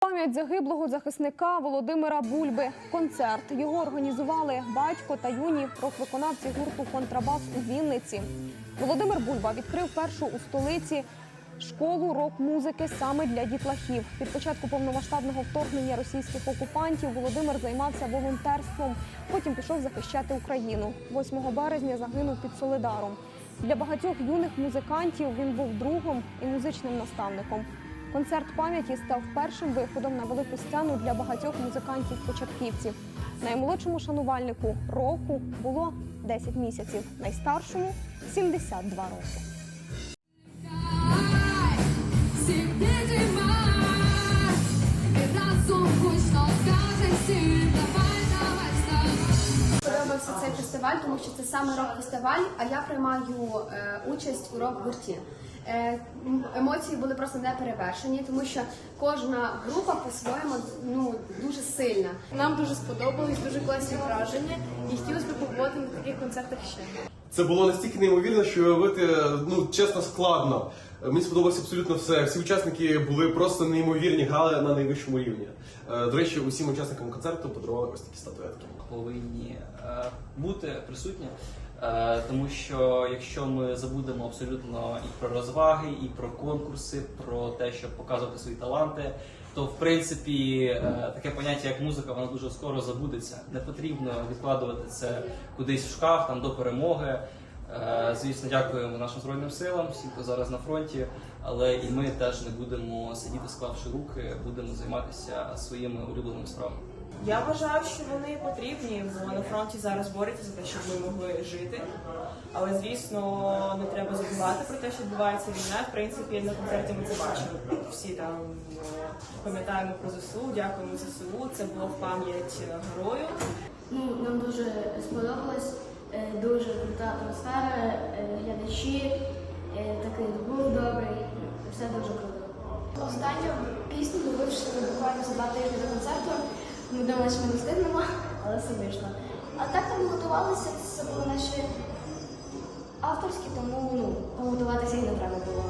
пам'ять загиблого захисника Володимира Бульби. Концерт його організували батько та юні рок-виконавці гурту Контрабас у Вінниці. Володимир Бульба відкрив першу у столиці школу рок-музики саме для дітлахів. Від початку повномасштабного вторгнення російських окупантів Володимир займався волонтерством. Потім пішов захищати Україну. 8 березня загинув під Солидаром. Для багатьох юних музикантів він був другом і музичним наставником. Концерт пам'яті став першим виходом на велику сцену для багатьох музикантів-початківців. Наймолодшому шанувальнику року було 10 місяців, найстаршому 72 роки. Всіх вставай. Цей фестиваль, тому що це саме рок-фестиваль, а я приймаю е, участь у рок-гурті. Е, емоції були просто неперевершені, тому що кожна група по-своєму ну дуже сильна. Нам дуже сподобались, дуже класні враження, і хотілося б побувати на таких концертах ще. Це було настільки неймовірно, що уявити, ну чесно, складно. Мені сподобалося абсолютно все. Всі учасники були просто неймовірні, грали на найвищому рівні. Е, До речі, усім учасникам концерту подарували ось такі статуетки. повинні е, бути присутні. Е, Тому що якщо ми забудемо абсолютно і про розваги, і про конкурси, про те, щоб показувати свої таланти, то в принципі таке поняття як музика, воно дуже скоро забудеться. Не потрібно відкладувати це кудись в шкаф там до перемоги. Е, Звісно, дякуємо нашим збройним силам, всім, хто зараз на фронті, але і ми теж не будемо сидіти, склавши руки, будемо займатися своїми улюбленими справами. Я вважаю, що вони потрібні, бо на фронті зараз борються за те, щоб ми могли жити. Але звісно, не треба забувати про те, що відбувається війна. В принципі, на концерті ми це бачили. Всі там е, пам'ятаємо про ЗСУ, дякуємо ЗСУ. Це було в пам'ять герою. Ну, нам дуже сподобалось, дуже крута атмосфера, е, глядачі, е, такий був добрий, все дуже круто. Останню пісню ми вийшли буквально за два тижні до концерту. Ми думали, що ми не встигнемо, але все вийшло. А так ми готувалися, це були наші авторські, тому ну, готуватися і не треба було.